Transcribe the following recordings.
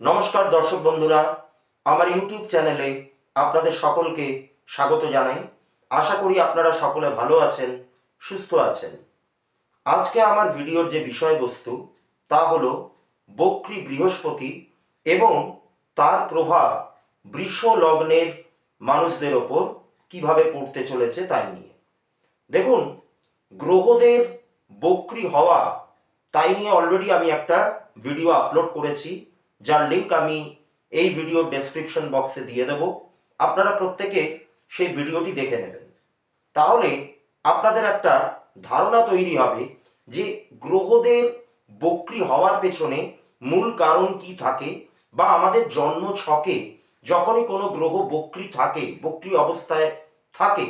নমস্কার দর্শক বন্ধুরা, আমার ইউটিউব চ্যানেলে আপনাদের সকলকে স্বাগত জানাই। আশা করি আপনারা সকলে ভালো আছেন, সুস্থ আছেন। আজকে আমার ভিডিওর যে বিষয়বস্তু, তা হল বক্রী বৃহস্পতি এবং তার প্রভাব বৃষ লগ্নের মানুষদের ওপর কীভাবে পড়তে চলেছে তাই নিয়ে। দেখুন, গ্রহদের বক্রী হওয়া, তাই নিয়ে অলরেডি আমি একটা ভিডিও আপলোড করেছি। যার লিঙ্ক আমি এই ভিডিওর ডেসক্রিপশন বক্সে দিয়ে দেব। আপনারা প্রত্যেকে সেই ভিডিওটি দেখে নেবেন। তাহলে আপনাদের একটা ধারণা তৈরি হবে যে গ্রহদের বক্রী হওয়ার পেছনে মূল কারণ কি থাকে বা আমাদের জন্ম ছকে যখনই কোনো গ্রহ বক্রী থাকে, বক্রী অবস্থায় থাকে,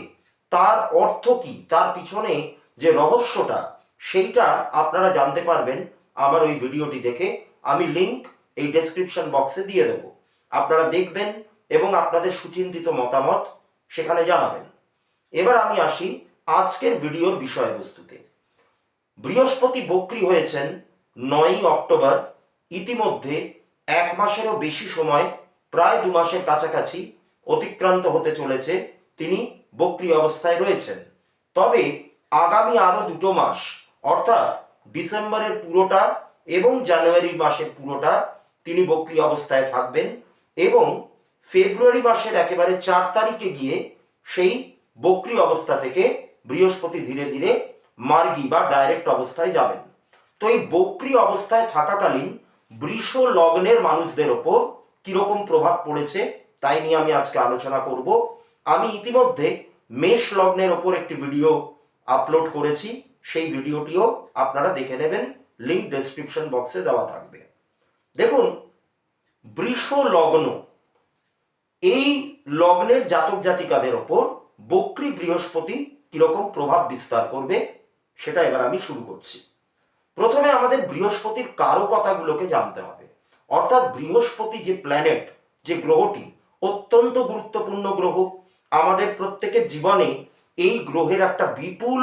তার অর্থ কি? তার পিছনে যে রহস্যটা, সেইটা আপনারা জানতে পারবেন। আমার ওই ভিডিওটি দেখে আমি লিংক এই ডেসক্রিপশন বক্সে দিয়ে দেব। আপনারা দেখবেন এবং আপনাদের সুচিন্তিত মতামত সেখানে জানাবেন। এবার আমি আসি আজকের ভিডিওর বিষয়বস্তুতে। বৃহস্পতি বক্রী হয়েছেন নয়ই অক্টোবর। ইতিমধ্যে এক মাসেরও বেশি সময়, প্রায় দু মাসের কাছাকাছি অতিক্রান্ত হতে চলেছে তিনি বক্রী অবস্থায় রয়েছেন। তবে আগামী আরও দুটো মাস, অর্থাৎ ডিসেম্বরের পুরোটা এবং জানুয়ারি মাসের পুরোটা তিনি বক্রী অবস্থায় থাকবেন এবং ফেব্রুয়ারি মাসের একেবারে চার তারিখে গিয়ে সেই বক্রী অবস্থা থেকে বৃহস্পতি ধীরে ধীরে মার্গি বা ডাইরেক্ট অবস্থায় যাবেন। তো এই বক্রী অবস্থায় থাকাকালীন বৃষ লগ্নের মানুষদের ওপর কীরকম প্রভাব পড়েছে তাই নিয়ে আমি আজকে আলোচনা করব। আমি ইতিমধ্যে মেষ লগ্নের ওপর একটি ভিডিও আপলোড করেছি। সেই ভিডিওটিও আপনারা দেখে নেবেন। লিঙ্ক ডেসক্রিপশন বক্সে দেওয়া থাকবে। দেখুন বৃষ লগ্ন এই লগ্নের জাতক জাতিকাদের ওপর বক্রী বৃহস্পতি কীরকম প্রভাব বিস্তার করবে, সেটা এবার আমি শুরু করছি। প্রথমে আমাদের বৃহস্পতির কারও কথাগুলোকে জানতে হবে। অর্থাৎ বৃহস্পতি যে প্ল্যানেট যে গ্রহটি, অত্যন্ত গুরুত্বপূর্ণ গ্রহ। আমাদের প্রত্যেকের জীবনে এই গ্রহের একটা বিপুল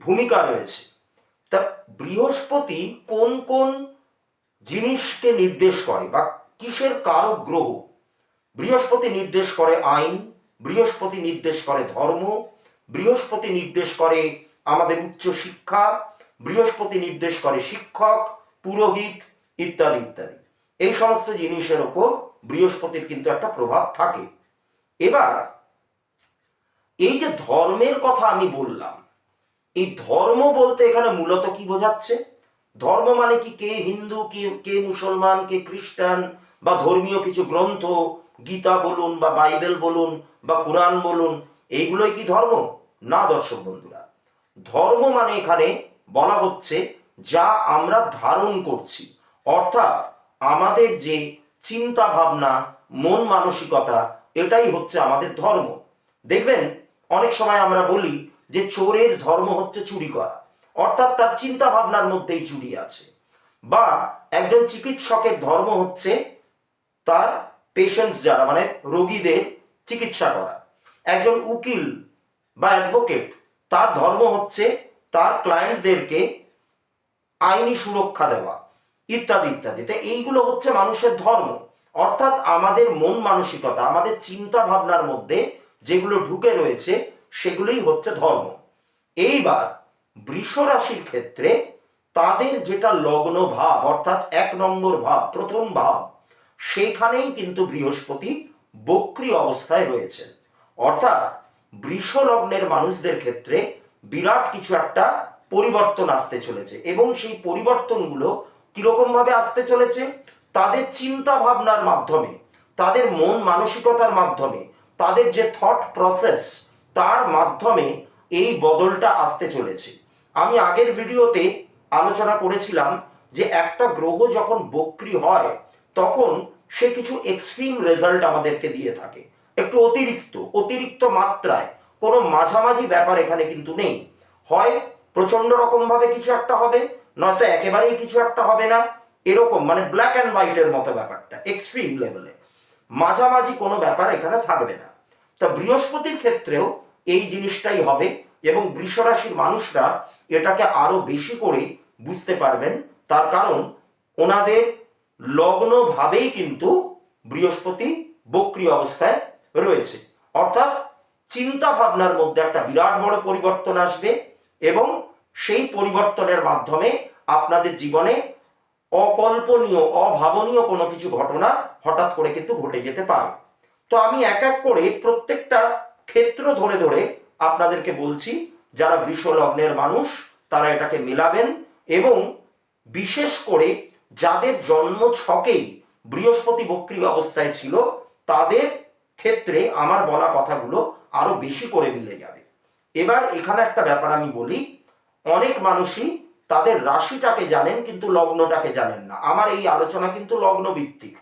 ভূমিকা রয়েছে। তা বৃহস্পতি কোন কোন জিনিসকে নির্দেশ করে বা কিসের কারক গ্রহ? বৃহস্পতি নির্দেশ করে আইন, বৃহস্পতি নির্দেশ করে ধর্ম, বৃহস্পতি নির্দেশ করে আমাদের উচ্চ শিক্ষা, বৃহস্পতি নির্দেশ করে শিক্ষক, পুরোহিত ইত্যাদি ইত্যাদি। এই সমস্ত জিনিসের ওপর বৃহস্পতির কিন্তু একটা প্রভাব থাকে। এবার, এই যে ধর্মের কথা আমি বললাম, এই ধর্ম বলতে এখানে মূলত কি বোঝাচ্ছে? ধর্ম মানে কি? কে হিন্দু, কে কে মুসলমান, কে খ্রিস্টান, বা ধর্মীয় কিছু গ্রন্থ, গীতা বলুন, বা বাইবেল বলুন, বা কোরআন বলুন, এইগুলোই কি ধর্ম? না দর্শক বন্ধুরা। ধর্ম মানে এখানে বলা হচ্ছে যা আমরা ধারণ করছি। অর্থাৎ আমাদের যে চিন্তা ভাবনা, মন মানসিকতা, এটাই হচ্ছে আমাদের ধর্ম। দেখবেন, অনেক সময় আমরা বলি যে চোরের ধর্ম হচ্ছে চুরি করা। অর্থাৎ তার চিন্তা ভাবনার মধ্যেই চুরি আছে। বা একজন চিকিৎসকের ধর্ম হচ্ছে তার পেশেন্টস যারা মানে রোগীদের চিকিৎসা করা। একজন উকিল বা অ্যাডভোকেট তার ধর্ম হচ্ছে তার ক্লায়েন্টদেরকে আইনি সুরক্ষা দেওয়া, ইত্যাদি ইত্যাদি। তো এইগুলো হচ্ছে মানুষের ধর্ম। অর্থাৎ আমাদের মন মানসিকতা, আমাদের চিন্তা ভাবনার মধ্যে যেগুলো ঢুকে রয়েছে, সেগুলোই হচ্ছে ধর্ম। এইবার বৃষ রাশির ক্ষেত্রে তাদের যেটা লগ্ন ভাব, অর্থাৎ এক নম্বর ভাব, প্রথম ভাব সেখানেই কিন্তু বৃহস্পতি বক্রী অবস্থায় রয়েছে অর্থাৎ বৃষ লগ্নের মানুষদের ক্ষেত্রে বিরাট কিছু একটা পরিবর্তন আসতে চলেছে এবং সেই পরিবর্তনগুলো কীরকম ভাবে আসতে চলেছে? তাদের চিন্তা ভাবনার মাধ্যমে, তাদের মন মানসিকতার মাধ্যমে, তাদের যে থট প্রসেস তার মাধ্যমে এই বদলটা আসতে চলেছে। আমি আগের ভিডিওতে আলোচনা করেছিলাম যে একটা গ্রহ যখন বক্রি হয়, তখন সে কিছু এক্সট্রিম রেজাল্ট আমাদেরকে দিয়ে থাকে। একটু অতিরিক্ত অতিরিক্ত মাত্রায়। কোনো মাঝামাঝি ব্যাপার এখানে কিন্তু নেই। হয় প্রচণ্ড রকম ভাবে কিছু একটা হবে, নয়তো একেবারেই কিছু একটা হবে না। এরকম মানে ব্ল্যাক অ্যান্ড হোয়াইটের মতো ব্যাপারটা এক্সট্রিম লেভেলে মাঝামাঝি কোনো ব্যাপার এখানে থাকবে না। তা বৃহস্পতির ক্ষেত্রেও এই জিনিসটাই হবে এবং বৃষ রাশির মানুষরা এটাকে আরও বেশি করে বুঝতে পারবেন। তার কারণ, ওনাদের লগ্ন ভাবেই কিন্তু বৃহস্পতি বক্রি অবস্থায় রয়েছে। অর্থাৎ চিন্তা ভাবনার মধ্যে একটা বিরাট বড় পরিবর্তন আসবে এবং সেই পরিবর্তনের মাধ্যমে আপনাদের জীবনে অকল্পনীয়, অভাবনীয় কোনো কিছু ঘটনা হঠাৎ করে কিন্তু ঘটে যেতে পারে। তো আমি এক এক করে প্রত্যেকটা ক্ষেত্র ধরে ধরে আপনাদেরকে বলছি যারা বৃষ লগ্নের মানুষ, তারা এটাকে মেলাবেন এবং বিশেষ করে যাদের জন্ম ছকেই বৃহস্পতি বক্রি অবস্থায় ছিল, তাদের ক্ষেত্রে আমার বলা কথাগুলো আরও বেশি করে মিলে যাবে। এবার এখানে একটা ব্যাপার আমি বলি, অনেক মানুষই তাদের রাশিটাকে জানেন কিন্তু লগ্নটাকে জানেন না। আমার এই আলোচনা কিন্তু লগ্ন ভিত্তিক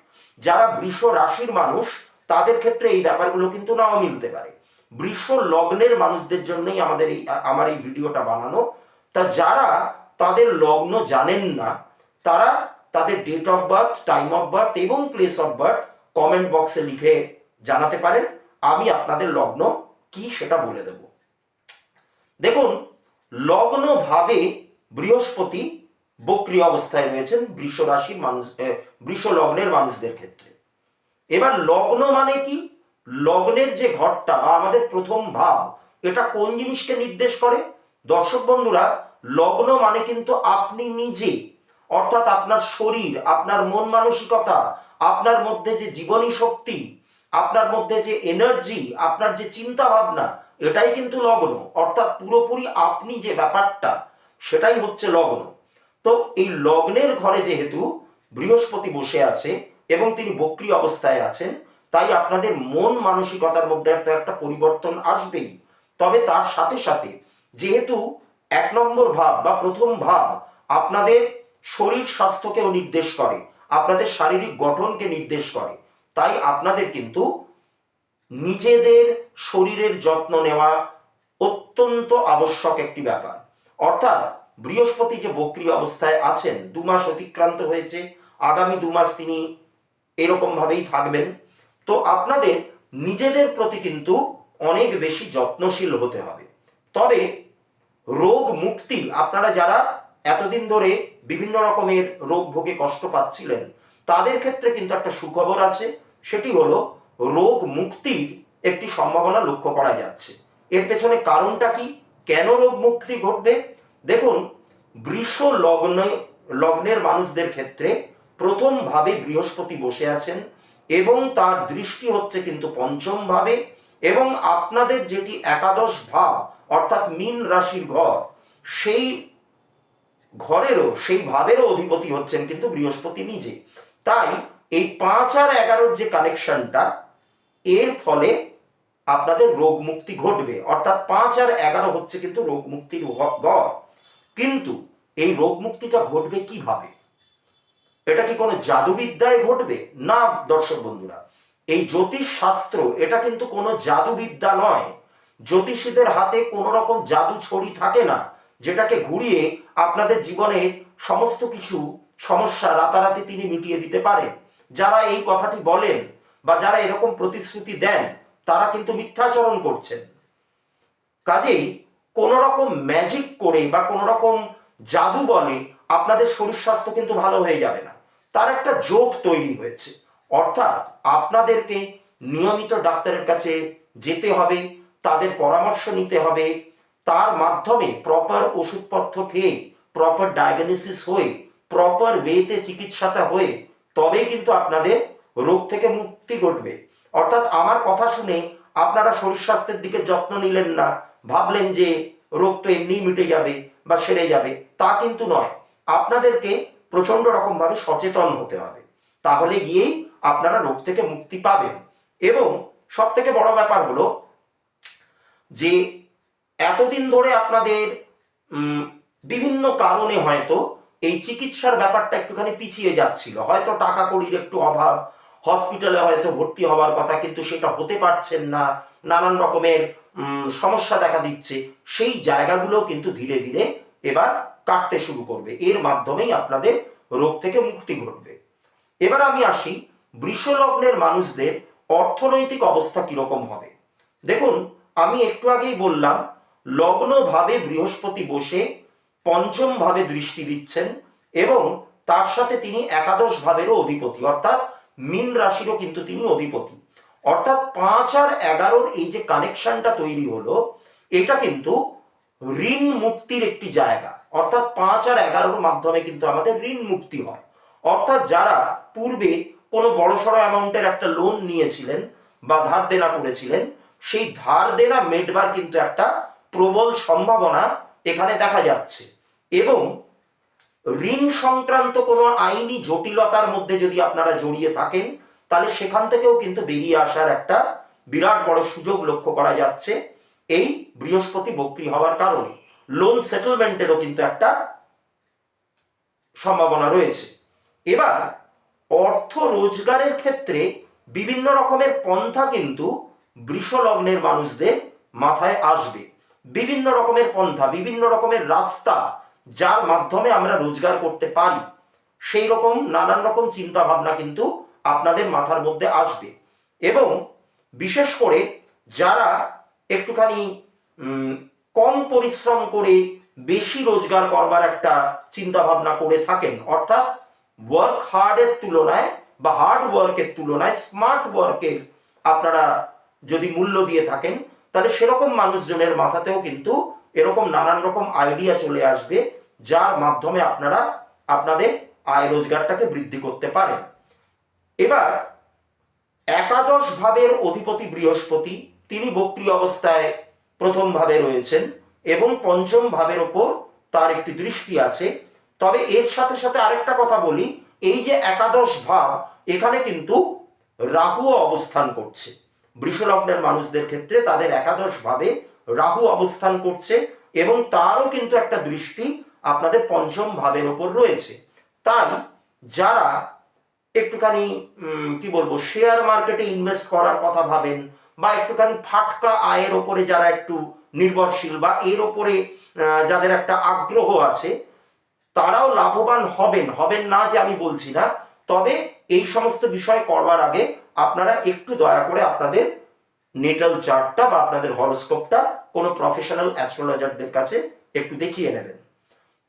যারা বৃষ রাশির মানুষ, তাদের ক্ষেত্রে এই ব্যাপারগুলো কিন্তু নাও মিলতে পারে। বৃষ লগ্নের মানুষদের জন্যই আমাদের এই, আমার এই ভিডিওটা বানানো। তা যারা তাদের লগ্ন জানেন না, তারা তাদের date of birth time of birth এবং প্লেস অফ বার্থ কমেন্ট বক্সে লিখে জানাতে পারেন। আমি আপনাদের লগ্ন কি সেটা বলে দেব। দেখুন, লগ্ন ভাবে বৃহস্পতি বক্রি অবস্থায় রয়েছেন বৃষ রাশির মানুষ বৃষ লগ্নের মানুষদের ক্ষেত্রে। এবার লগ্ন মানে কি? লগ্নের যে ঘরটা বা আমাদের প্রথম ভাব, এটা কোন জিনিসকে নির্দেশ করে? দর্শক বন্ধুরা, লগ্ন মানে কিন্তু আপনি নিজে, অর্থাৎ আপনার শরীর, আপনার মন মানসিকতা, আপনার মধ্যে যে জীবনী শক্তি, আপনার মধ্যে যে এনার্জি আপনার যে চিন্তা ভাবনা এটাই কিন্তু লগ্ন। অর্থাৎ পুরোপুরি আপনি যে ব্যাপারটা, সেটাই হচ্ছে লগ্ন। তো এই লগ্নের ঘরে যেহেতু বৃহস্পতি বসে আছে এবং তিনি বক্রি অবস্থায় আছেন তাই আপনাদের মন মানসিকতার মধ্যে একটা একটা পরিবর্তন আসবেই। তবে তার সাথে সাথে যেহেতু এক নম্বর ভাব বা প্রথম ভাব আপনাদের শরীর স্বাস্থ্যকেও নির্দেশ করে, আপনাদের শারীরিক গঠনকে নির্দেশ করে, তাই আপনাদের কিন্তু নিজেদের শরীরের যত্ন নেওয়া অত্যন্ত আবশ্যক একটি ব্যাপার। অর্থাৎ বৃহস্পতি যে বক্রি অবস্থায় আছেন, দু মাস অতিক্রান্ত হয়েছে, আগামী দু মাস তিনি এরকম ভাবেই থাকবেন। তো আপনাদের নিজেদের প্রতি কিন্তু অনেক বেশি যত্নশীল হতে হবে। তবে রোগ মুক্তি, আপনারা যারা এতদিন ধরে বিভিন্ন রকমের রোগ ভোগে কষ্ট পাচ্ছিলেন, তাদের ক্ষেত্রে কিন্তু একটা সুখবর আছে, সেটি হলো রোগ মুক্তির একটি সম্ভাবনা লক্ষ্য করা যাচ্ছে। এর পেছনে কারণটা কি? কেন রোগ মুক্তি ঘটবে? দেখুন বৃষ লগ্ন, লগ্নের মানুষদের ক্ষেত্রে প্রথমভাবে বৃহস্পতি বসে আছেন এবং তার দৃষ্টি হচ্ছে কিন্তু পঞ্চম ভাবে এবং আপনাদের যেটি একাদশ ভাব, অর্থাৎ মীন রাশির ঘর, সেই ঘরেরও, সেই ভাবেরও অধিপতি হচ্ছেন কিন্তু বৃহস্পতি নিজে। তাই এই পাঁচ আর এগারোর যে কানেকশনটা, এর ফলে আপনাদের রোগ মুক্তি ঘটবে। অর্থাৎ পাঁচ আর এগারো হচ্ছে কিন্তু রোগ মুক্তির ঘর। কিন্তু এই রোগ মুক্তিটা ঘটবে কীভাবে? এটা কি কোনো জাদুবিদ্যায় ঘটবে? না, দর্শক বন্ধুরা। এই জ্যোতিষ শাস্ত্র, এটা কিন্তু কোনো জাদুবিদ্যা নয়। জ্যোতিষীদের হাতে কোনো রকম জাদু ছড়ি থাকে না, যেটাকে ঘুরিয়ে আপনাদের জীবনে সমস্ত কিছু সমস্যা রাতারাতি তিনি মিটিয়ে দিতে পারেন। যারা এই কথাটি বলেন বা যারা এরকম প্রতিশ্রুতি দেন, তারা কিন্তু মিথ্যাচরণ করছেন। কাজেই কোন রকম ম্যাজিক করে বা কোন রকম জাদু বলে আপনাদের শরীর স্বাস্থ্য কিন্তু ভালো হয়ে যাবে না। তার একটা যোগ তৈরি হয়েছে। অর্থাৎ আপনাদেরকে নিয়মিত ডাক্তারের কাছে যেতে হবে, তাদের পরামর্শ নিতে হবে। তার মাধ্যমে প্রপার ওষুধপত্র খেয়ে প্রপার ডায়াগনোসিস হয়ে প্রপার ওয়েতে চিকিৎসাটা হয়ে, তবেই কিন্তু আপনাদের রোগ থেকে মুক্তি ঘটবে। অর্থাৎ আমার কথা শুনে আপনারা শরীর স্বাস্থ্যের দিকে যত্ন নিলেন না, ভাবলেন যে রোগ তো এমনিই মিটে যাবে বা সেরে যাবে, তা কিন্তু নয়। আপনাদেরকে প্রচণ্ড রকমভাবে সচেতন হতে হবে। তাহলে গিয়েই আপনারা রোগ থেকে মুক্তি পাবেন। এবং সব থেকে বড় ব্যাপার হলো যে এতদিন ধরে আপনাদের বিভিন্ন কারণে হয়তো এই চিকিৎসার ব্যাপারটা একটুখানি পিছিয়ে যাচ্ছিল। হয়তো টাকা কড়ির একটু অভাব, হসপিটালে হয়তো ভর্তি হওয়ার কথা, কিন্তু সেটা হতে পারছেন না। নানান রকমের সমস্যা দেখা দিচ্ছে। সেই জায়গাগুলো কিন্তু ধীরে ধীরে এবার কাটতে শুরু করবে। এর মাধ্যমেই আপনাদের রোগ থেকে মুক্তি ঘটবে। এবার আমি আসি বৃষলগ্নের মানুষদের অর্থনৈতিক অবস্থা কীরকম হবে। দেখুন, আমি একটু আগেই বললাম লগ্ন ভাবে বৃহস্পতি বসে পঞ্চম ভাবে দৃষ্টি দিচ্ছেন এবং তার সাথে তিনি একাদশ ভাবেরও অধিপতি, অর্থাৎ মীন রাশিরও কিন্তু তিনি অধিপতি। অর্থাৎ পাঁচ আর এগারোর এই যে কানেকশনটা তৈরি হলো, এটা কিন্তু ঋণ মুক্তির একটি জায়গা। অর্থাৎ পাঁচ আর এগারোর মাধ্যমে কিন্তু আমাদের ঋণ মুক্তি হয়। অর্থাৎ যারা পূর্বে কোনো বড়সড় অ্যামাউন্টের একটা লোন নিয়েছিলেন বা ধার দেনা করেছিলেন, সেই ধার দেনা মেটবার কিন্তু একটা প্রবল সম্ভাবনা এখানে দেখা যাচ্ছে। এবং ঋণ সংক্রান্ত কোনো আইনি জটিলতার মধ্যে যদি আপনারা জড়িয়ে থাকেন, তাহলে সেখান থেকেও কিন্তু বেরিয়ে আসার একটা বিরাট বড় সুযোগ লক্ষ্য করা যাচ্ছে এই বৃহস্পতি বক্রি হওয়ার কারণে। লোন সেটেলমেন্টেরও কিন্তু একটা সম্ভাবনা রয়েছে। এবার, অর্থ রোজগারের ক্ষেত্রে বিভিন্ন রকমের পন্থা কিন্তু বৃষলগ্নের মানুষদের মাথায় আসবে। বিভিন্ন রকমের পন্থা, বিভিন্ন রকমের রাস্তা যার মাধ্যমে আমরা রোজগার করতে পারি। সেই রকম নানান রকম চিন্তা ভাবনা কিন্তু আপনাদের মাথার মধ্যে আসবে। এবং বিশেষ করে যারা একটুখানি কম পরিশ্রম করে বেশি রোজগার করবার একটা চিন্তা ভাবনা করে থাকেন। অর্থাৎ ওয়ার্ক হার্ডের তুলনায় বা হার্ড ওয়ার্কের তুলনায় স্মার্ট ওয়ার্কের আপনারা যদি মূল্য দিয়ে থাকেন, তাহলে সেরকম মানুষজনের মাথাতেও কিন্তু এরকম নানান রকম আইডিয়া চলে আসবে, যার মাধ্যমে আপনারা আপনাদের আয় রোজগারটাকে বৃদ্ধি করতে পারেন। এবার একাদশ ভাবের অধিপতি বৃহস্পতি, তিনি বক্রি অবস্থায় প্রথম ভাবে রয়েছেন এবং পঞ্চম ভাবের ওপর তার একটি দৃষ্টি আছে। তবে এর সাথে সাথে আরেকটা কথা বলি, এই যে একাদশ ভাব, এখানে কিন্তু রাহুও অবস্থান করছে। বৃষলগ্নের মানুষদের ক্ষেত্রে তাদের একাদশ ভাবে রাহু অবস্থান করছে এবং তারও কিন্তু একটা দৃষ্টি আপনাদের পঞ্চম ভাবের ওপর রয়েছে। তাই যারা একটুখানি কি বলব শেয়ার মার্কেটে ইনভেস্ট করার কথা ভাবেন বা একটুখানি ফাটকা আয়ের ওপরে যারা একটু নির্ভরশীল বা এর ওপরে যাদের একটা আগ্রহ আছে, তারাও লাভবান হবেন। হবেন না যে আমি বলছি না। তবে এই সমস্ত বিষয় করবার আগে আপনারা একটু দয়া করে আপনাদের নেটাল চার্টটা বা আপনাদের হরোস্কোপটা কোনো প্রফেশনাল অ্যাস্ট্রোলজারদের কাছে একটু দেখিয়ে নেবেন।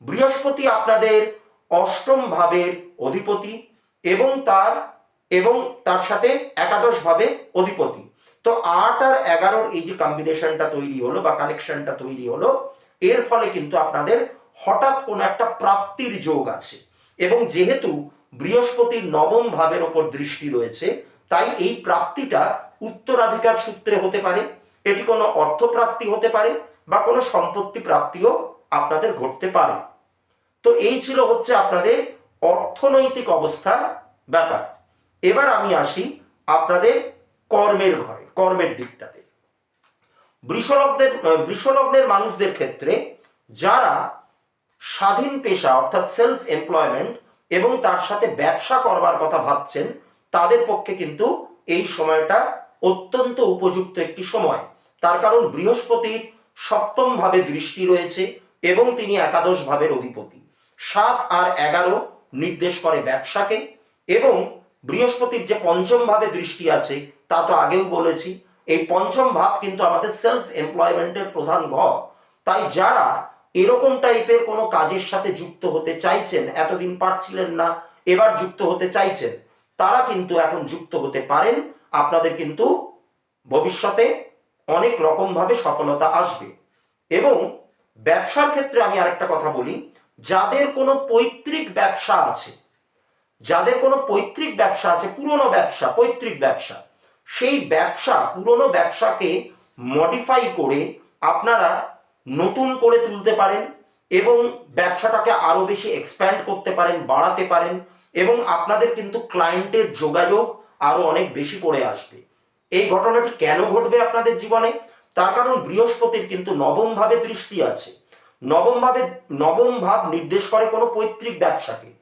বৃহস্পতি আপনাদের অষ্টম ভাবের অধিপতি এবং তার এবং তার সাথে একাদশ ভাবে অধিপতি। তো আট আর এগারোর এই যে কম্বিনেশনটা তৈরি হলো বা কানেকশনটা তৈরি হলো, এর ফলে কিন্তু আপনাদের হঠাৎ কোনো একটা প্রাপ্তির যোগ আছে। এবং যেহেতু বৃহস্পতির নবম ভাবের ওপর দৃষ্টি রয়েছে, তাই এই প্রাপ্তিটা উত্তরাধিকার সূত্রে হতে পারে, এটি কোনো অর্থপ্রাপ্তি হতে পারে বা কোনো সম্পত্তি প্রাপ্তিও আপনাদের ঘটতে পারে। তো এই ছিল হচ্ছে আপনাদের অর্থনৈতিক অবস্থার ব্যাপার। এবার আমি আসি আপনাদের কর্মের ঘরে। কর্মের দিকটাতে। বৃষলগ্নের বৃষলগ্নের মানুষদের ক্ষেত্রে যারা স্বাধীন পেশা, অর্থাৎ সেলফ এমপ্লয়মেন্ট এবং তার সাথে ব্যবসা করবার কথা ভাবছেন, তাদের পক্ষে কিন্তু এই সময়টা অত্যন্ত উপযুক্ত একটি সময়। তার কারণ বৃহস্পতির সপ্তম ভাবে দৃষ্টি রয়েছে এবং তিনি একাদশ ভাবের অধিপতি। সাত আর এগারো নির্দেশ করে ব্যবসাকে এবং বৃহস্পতির যে পঞ্চম ভাবে দৃষ্টি আছে তা তো আগেও বলেছি। এই পঞ্চম ভাব কিন্তু আমাদের সেলফ এমপ্লয়মেন্টের প্রধান ঘর তাই যারা এরকম টাইপের কোনো কাজের সাথে যুক্ত হতে চাইছেন, এতদিন পারছিলেন না, এবার যুক্ত হতে চাইছেন, তারা কিন্তু এখন যুক্ত হতে পারেন। আপনাদের কিন্তু ভবিষ্যতে অনেক রকমভাবে সফলতা আসবে। এবং ব্যবসার ক্ষেত্রে আমি আরেকটা কথা বলি, যাদের কোনো পৈতৃক ব্যবসা আছে, যাদের কোনো পৈতৃক ব্যবসা আছে, পুরনো ব্যবসা, পৈতৃক ব্যবসা সেই ব্যবসা, পুরনো ব্যবসাকে মডিফাই করে আপনারা নতুন করে তুলতে পারেন এবং ব্যবসাটাকে আরও বেশি এক্সপ্যান্ড করতে পারেন, বাড়াতে পারেন এবং আপনাদের কিন্তু ক্লায়েন্টের যোগাযোগ আরও অনেক বেশি করে আসবে। এই ঘটনাটি কেন ঘটবে আপনাদের জীবনে? তার কারণ বৃহস্পতির কিন্তু নবম ভাবে দৃষ্টি আছে। নবম ভাবে, নবম ভাব নির্দেশ করে কোনো পৈতৃক ব্যবসাকে।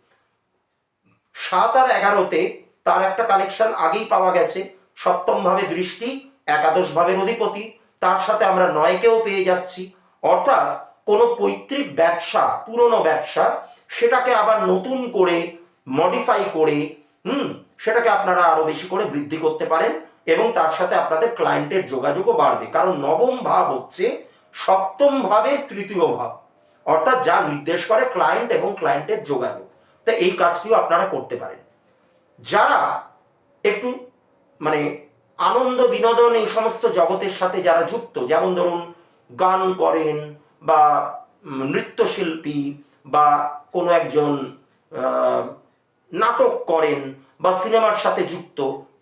সাত আর এগারোতে তার একটা কালেকশন আগেই পাওয়া গেছে। সপ্তম ভাবে দৃষ্টি একাদশ ভাবের অধিপতি, তার সাথে আমরা নয়কেও পেয়ে যাচ্ছি। অর্থাৎ কোনো পৈতৃক ব্যবসা, পুরনো ব্যবসা, সেটাকে আবার নতুন করে মডিফাই করে, হুম, সেটাকে আপনারা আরও বেশি করে বৃদ্ধি করতে পারেন এবং তার সাথে আপনাদের ক্লায়েন্টের যোগাযোগও বাড়বে। কারণ নবম ভাব হচ্ছে সপ্তম ভাবের তৃতীয় ভাব। অর্থাৎ যা নির্দেশ করে ক্লায়েন্ট এবং ক্লায়েন্টের যোগাযোগ। তা এই কাজটিও আপনারা করতে পারেন। যারা একটু মানে আনন্দ, বিনোদন এই সমস্ত জগতের সাথে যারা যুক্ত, যেমন ধরুন গান করেন বা নৃত্যশিল্পী বা কোনো একজন নাটক করেন বা সিনেমার সাথে যুক্ত,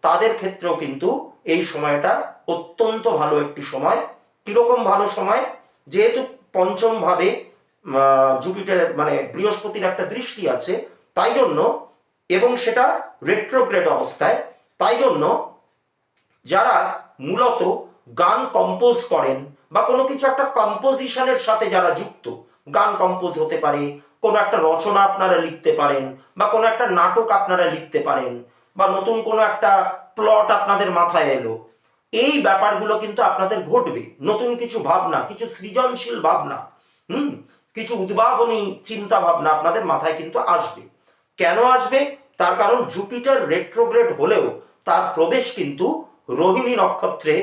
তাদের ক্ষেত্রেও কিন্তু এই সময়টা অত্যন্ত ভালো একটি সময়। কীরকম ভালো সময়? যেহেতু পঞ্চম ভাবে জুপিটার মানে বৃহস্পতির একটা দৃষ্টি আছে, তাই জন্য এবং সেটা রেট্রোগ্রেড অবস্থায় তাই জন্য যারা মূলত গান কম্পোজ করেন বা কোনো কিছু একটা কম্পোজিশনের সাথে যারা যুক্ত, গান কম্পোজ হতে পারে, কোনো একটা রচনা আপনারা লিখতে পারেন বা কোনো একটা নাটক আপনারা লিখতে পারেন বা নতুন কোনো একটা প্লট আপনাদের মাথায় এলো, এই ব্যাপারগুলো কিন্তু আপনাদের ঘটবে। নতুন কিছু ভাবনা, কিছু সৃজনশীল ভাবনা, হুম? কিছু উদ্ভাবনী চিন্তা ভাবনা আপনাদের মাথায় কিন্তু আসবে। কেন আসবে? তার কারণ জুপিটার রেট্রোগ্রেড হলেও তার প্রবেশ কিন্তু রোহিণী নক্ষত্রে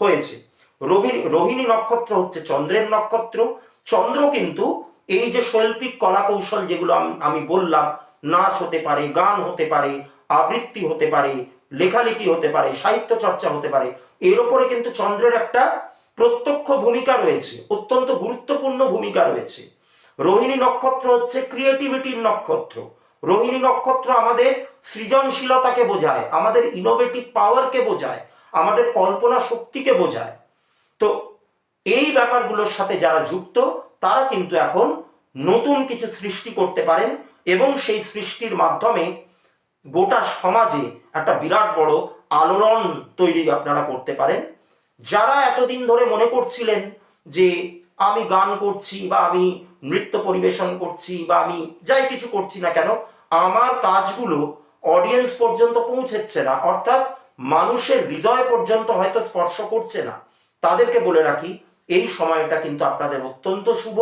হয়েছে। রোহিণী রোহিণী নক্ষত্র হচ্ছে চন্দ্রের নক্ষত্র। চন্দ্র কিন্তু এই যে শৈল্পিক কলা কৌশল যেগুলো আমি বললাম, নাচ হতে পারে, গান হতে পারে, আবৃত্তি হতে পারে, লেখালেখি হতে পারে, সাহিত্য চর্চা হতে পারে, এর ওপরে কিন্তু চন্দ্রের একটা প্রত্যক্ষ ভূমিকা রয়েছে, অত্যন্ত গুরুত্বপূর্ণ ভূমিকা রয়েছে। রোহিণী নক্ষত্র হচ্ছে ক্রিয়েটিভিটির নক্ষত্র। রোহিণী নক্ষত্র আমাদের সৃজনশীলতাকে বোঝায়, আমাদের ইনোভেটিভ পাওয়ারকে বোঝায়, আমাদের কল্পনা শক্তিকে বোঝায়। তো এই ব্যাপারগুলোর সাথে যারা যুক্ত, তারা কিন্তু এখন নতুন কিছু সৃষ্টি করতে পারেন এবং সেই সৃষ্টির মাধ্যমে গোটা সমাজে একটা বিরাট বড় আলোড়ন তৈরি আপনারা করতে পারেন। যারা এতদিন ধরে মনে করছিলেন যে আমি গান করছি বা আমি নৃত্য পরিবেশন করছি বা আমি যাই কিছু করছি না কেন, আমার কাজগুলো অডিয়েন্স পর্যন্ত পৌঁছেচ্ছে না, অর্থাৎ মানুষের হৃদয় পর্যন্ত হয়তো স্পর্শ করছে না। তাদেরকে বলে রাখি, এই সময়টা কিন্তু আপনাদের অত্যন্ত শুভ।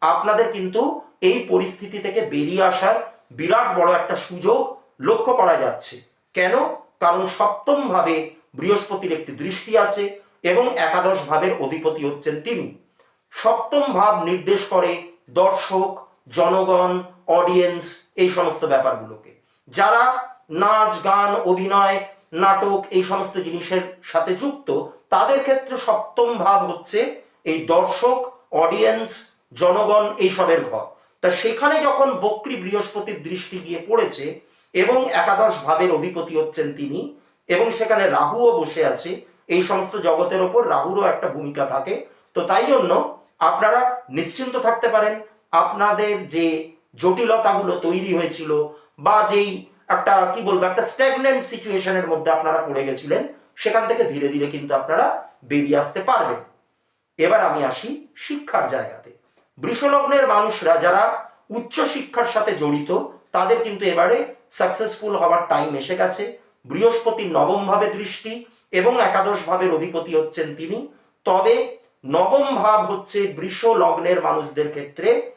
আপনাদের কিন্তু এই পরিস্থিতি থেকে বেরিয়ে আসার বিরাট বড় একটা সুযোগ লক্ষ্য করা যাচ্ছে। কেন? কারণ সপ্তম ভাবে বৃহস্পতির একটি দৃষ্টি আছে এবং একাদশ ভাবের অধিপতি হচ্ছেন তিনি সপ্তম ভাব নির্দেশ করে দর্শক, জনগণ অডিয়েন্স এই সমস্ত ব্যাপারগুলোকে। যারা নাচ, গান, অভিনয়, নাটক এই সমস্ত জিনিসের সাথে যুক্ত, তাদের ক্ষেত্রে সপ্তম ভাব হচ্ছে এই দর্শক অডিয়েন্স জনগণ এইসবের ঘর। তা সেখানে যখন বক্রী বৃহস্পতির দৃষ্টি গিয়ে পড়েছে এবং একাদশ ভাবের অধিপতি হচ্ছেন তিনি এবং সেখানে রাহুও বসে আছে, এই সমস্ত জগতের ওপর রাহুরও একটা ভূমিকা থাকে, তো তাই জন্য আপনারা নিশ্চিন্ত থাকতে পারেন আপনাদের যে জটিলতাগুলো তৈরি হয়েছিল বা যেই একটা, কি বলব, একটা স্ট্যাগনেন্ট সিচুয়েশনের মধ্যে আপনারা পড়ে গেছিলেন, সেখান থেকে ধীরে ধীরে কিন্তু আপনারা বেরিয়ে আসতে পারবেন। এবার আমি আসি শিক্ষার জায়গাতে। বৃষলগ্নের মানুষরা যারা উচ্চ শিক্ষার সাথে জড়িত, তাদের কিন্তু এবারে সাকসেসফুল হওয়ার টাইম এসে গেছে। বৃহস্পতির নবম ভাবে দৃষ্টি এবং একাদশ ভাবের অধিপতি হচ্ছেন তিনি। তবে নবম ভাব হচ্ছে বৃষ লগ্নের মানুষদের ক্ষেত্রে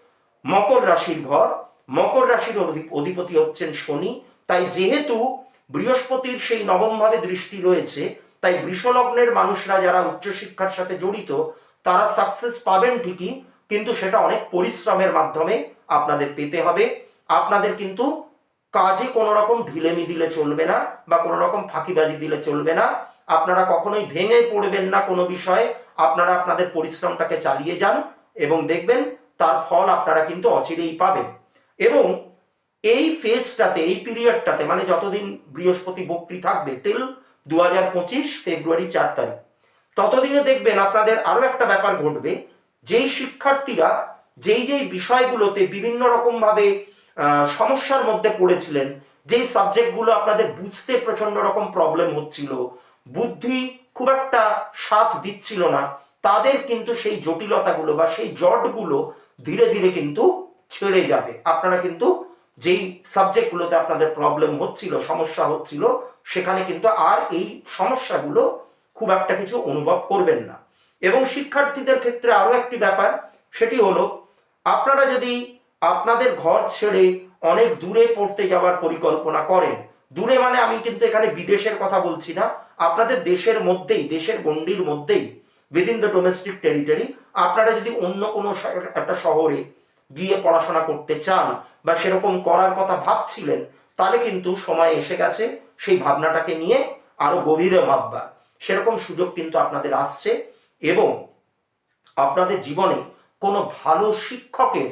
মকর রাশির ঘর। মকর রাশির অধি- অধিপতি হচ্ছেন শনি। তাই যেহেতু বৃহস্পতির সেই নবম ভাবে দৃষ্টি রয়েছে, তাই বৃষলগ্নের মানুষরা যারা উচ্চশিক্ষার সাথে জড়িত, তারা সাকসেস পাবেন ঠিকই, কিন্তু সেটা অনেক পরিশ্রমের মাধ্যমে আপনাদের পেতে হবে। আপনাদের কিন্তু কাজে কোনো রকম ঢিলেমি দিলে চলবে না বা কোনো রকম ফাঁকিবাজি দিলে চলবে না। আপনারা কখনোই ভেঙে পড়বেন না কোনো বিষয়ে। আপনারা আপনাদের পরিশ্রমটাকে চালিয়ে যান এবং দেখবেন তার ফল আপনারা কিন্তু অচিরেই পাবেন। এবং এই ফেজটাতে এই পিরিয়ডটাতে মানে যতদিন বৃহস্পতি বক্রী থাকবে টিল দু হাজার পঁচিশ ফেব্রুয়ারি চার তারিখ, ততদিনে দেখবেন আপনাদের আরও একটা ব্যাপার ঘটবে। যেই শিক্ষার্থীরা যেই যেই বিষয়গুলোতে বিভিন্ন রকমভাবে সমস্যার মধ্যে পড়েছিলেন, যেই সাবজেক্টগুলো আপনাদের বুঝতে প্রচণ্ড রকম প্রবলেম হচ্ছিল বুদ্ধি খুব একটা সাথ দিচ্ছিল না। তাদের কিন্তু সেই জটিলতাগুলো বা সেই জটগুলো ধীরে ধীরে কিন্তু ছেড়ে যাবে। আপনারা কিন্তু যেই সাবজেক্টগুলোতে আপনাদের প্রবলেম হচ্ছিল, সমস্যা হচ্ছিল, সেখানে কিন্তু আর এই সমস্যাগুলো খুব একটা কিছু অনুভব করবেন না। এবং শিক্ষার্থীদের ক্ষেত্রে আরও একটি ব্যাপার, সেটি হলো, আপনারা যদি আপনাদের ঘর ছেড়ে অনেক দূরে পড়তে যাওয়ার পরিকল্পনা করেন দূরে মানে আমি কিন্তু এখানে বিদেশের কথা বলছি না। আপনাদের দেশের মধ্যেই, দেশের গণ্ডির মধ্যেই উইদিন দ্য ডোমেস্টিক টেরিটরি আপনারা যদি অন্য কোনো একটা শহরে গিয়ে পড়াশোনা করতে চান বা সেরকম করার কথা ভাবছিলেন, তাহলে কিন্তু সময় এসে গেছে সেই ভাবনাটাকে নিয়ে আরও গভীরে ভাববা। সেরকম সুযোগ কিন্তু আপনাদের আসছে এবং আপনাদের জীবনে কোনো ভালো শিক্ষকের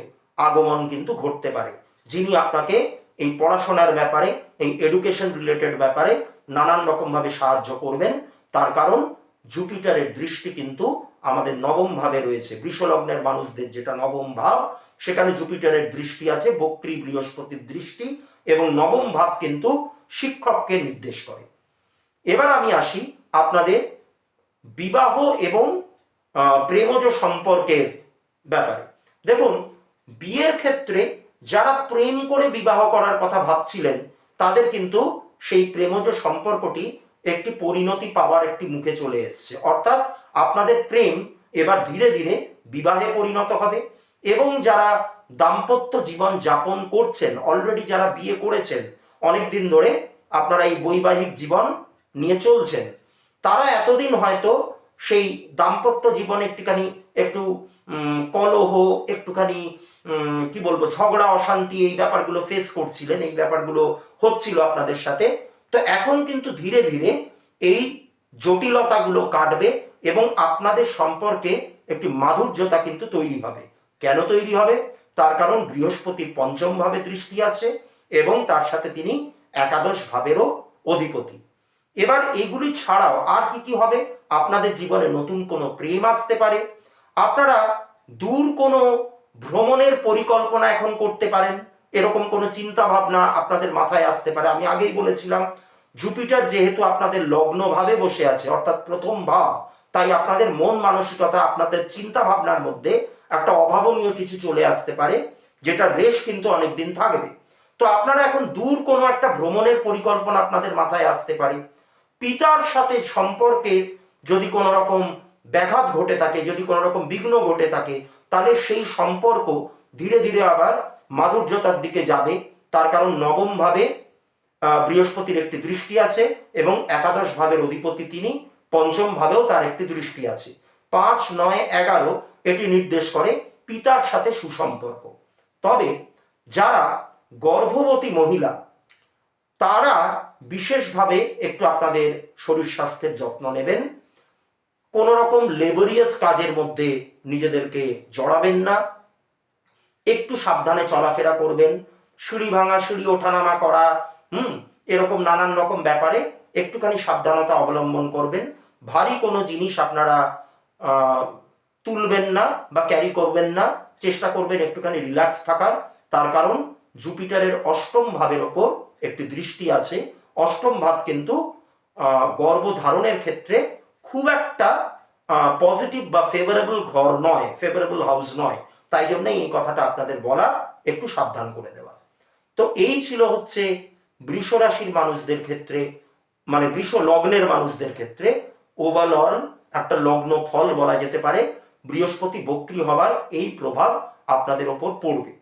আগমন কিন্তু ঘটতে পারে, যিনি আপনাকে এই পড়াশোনার ব্যাপারে, এই এডুকেশন রিলেটেড ব্যাপারে নানান রকমভাবে সাহায্য করবেন। তার কারণ, জুপিটারের দৃষ্টি কিন্তু আমাদের নবম ভাবে রয়েছে। বৃষলগ্নের মানুষদের যেটা নবম ভাব, সেখানে জুপিটারের দৃষ্টি আছে, বক্রী বৃহস্পতির দৃষ্টি এবং নবম ভাব কিন্তু শিক্ষককে নির্দেশ করে। এবার আমি আসি আপনাদের বিবাহ এবং প্রেমজ সম্পর্কের ব্যাপারে। দেখুন, বিয়ের ক্ষেত্রে যারা প্রেম করে বিবাহ করার কথা ভাবছিলেন, তাদের কিন্তু সেই প্রেমজ সম্পর্কটি একটি পরিণতি পাওয়ার একটি মুখে চলে এসছে। অর্থাৎ আপনাদের প্রেম এবার ধীরে ধীরে বিবাহে পরিণত হবে এবং যারা দাম্পত্য জীবন যাপন করছেন অলরেডি যারা বিয়ে করেছেন অনেক দিন ধরে আপনারা এই বৈবাহিক জীবন নিয়ে চলছেন, তারা এতদিন হয়তো সেই দাম্পত্য জীবনে একটুখানি একটু কলহ, একটুখানি কি বলব, ঝগড়া, অশান্তি এই ব্যাপারগুলো ফেস করছিলেন, এই ব্যাপারগুলো হচ্ছিল আপনাদের সাথে। তো এখন কিন্তু ধীরে ধীরে এই জটিলতাগুলো কাটবে এবং আপনাদের সম্পর্কে একটি মাধুর্যতা কিন্তু তৈরি হবে। কেন তৈরি হবে? তার কারণ বৃহস্পতির পঞ্চম ভাবে দৃষ্টি আছে এবং তার সাথে তিনি একাদশ ভাবেরও অধিপতি। এবার এগুলি ছাড়াও আর কি কি হবে? আপনাদের জীবনে নতুন কোনো প্রেম আসতে পারে। আপনারা দূর কোনো ভ্রমণের পরিকল্পনা এখন করতে পারেন, এরকম কোনো চিন্তা ভাবনা আপনাদের মাথায় আসতে পারে। আমি আগেই বলেছিলাম, জুপিটার যেহেতু আপনাদের লগ্নভাবে বসে আছে, অর্থাৎ প্রথম ভাব তাই আপনাদের মন মানসিকতা, আপনাদের চিন্তা ভাবনার মধ্যে একটা অভাবনীয় কিছু চলে আসতে পারে যেটা রেশ কিন্তু অনেক দিন থাকবে। তো আপনারা এখন দূর কোনো একটা ভ্রমণের পরিকল্পনা আপনাদের মাথায় আসতে পারে। পিতার সাথে সম্পর্কে যদি কোনো রকম ব্যাঘাত ঘটে থাকে, যদি কোনো রকম বিঘ্ন ঘটে থাকে তাহলে সেই সম্পর্ক ধীরে ধীরে আবার মাধুর্যতার দিকে যাবে। তার কারণ নবম ভাবে বৃহস্পতির একটি দৃষ্টি আছে এবং একাদশ ভাবের অধিপতি তিনি, পঞ্চম ভাবেও তার একটি দৃষ্টি আছে। পাঁচ, নয়, এগারো এটি নির্দেশ করে পিতার সাথে সুসম্পর্ক। তবে যারা গর্ভবতী মহিলা, তারা বিশেষভাবে একটু আপনাদের শরীর স্বাস্থ্যের যত্ন নেবেন। কোন রকম লেবরিয়াস কাজের মধ্যে নিজেদেরকে জড়াবেন না। একটু সাবধানে চলাফেরা করবেন। সিঁড়ি ভাঙা, সিঁড়ি ওঠানামা করা, হুম, এরকম নানান রকম ব্যাপারে একটুখানি সাবধানতা অবলম্বন করবেন। ভারী কোনো জিনিস আপনারা তুলবেন না বা ক্যারি করবেন না। চেষ্টা করবেন একটুখানি রিল্যাক্স থাকার। তার কারণ জুপিটারের অষ্টম ভাবের ওপর একটি দৃষ্টি আছে। অষ্টম ভাব কিন্তু গর্ভধারণের ক্ষেত্রে খুব একটা পজিটিভ বা ফেভারেবল ঘর নয় ফেভারেবল হাউস নয়, তাই জন্যই এই কথাটা আপনাদের বলা একটু সাবধান করে দেওয়া। তো এই ছিল হচ্ছে বৃষ রাশির মানুষদের ক্ষেত্রে মানে বৃষ লগ্নের মানুষদের ক্ষেত্রে ওভারঅল একটা লগ্ন ফল বলা যেতে পারে, বৃহস্পতি বক্রি হবার এই প্রভাব আপনাদের ওপর পড়বে।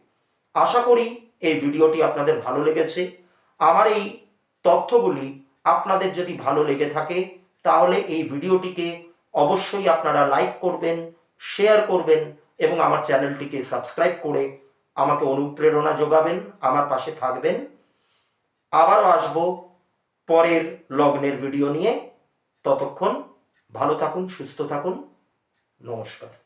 আশা করি এই ভিডিওটি আপনাদের ভালো লেগেছে। আমার এই তথ্যগুলি আপনাদের যদি ভালো লেগে থাকে, তাহলে এই ভিডিওটিকে অবশ্যই আপনারা লাইক করবেন শেয়ার করবেন এবং আমার চ্যানেলটিকে সাবস্ক্রাইব করে আমাকে অনুপ্রেরণা যোগাবেন, আমার পাশে থাকবেন। আবারও আসব পরের লগ্নের ভিডিও নিয়ে। ততক্ষণ ভালো থাকুন, সুস্থ থাকুন। নমস্কার।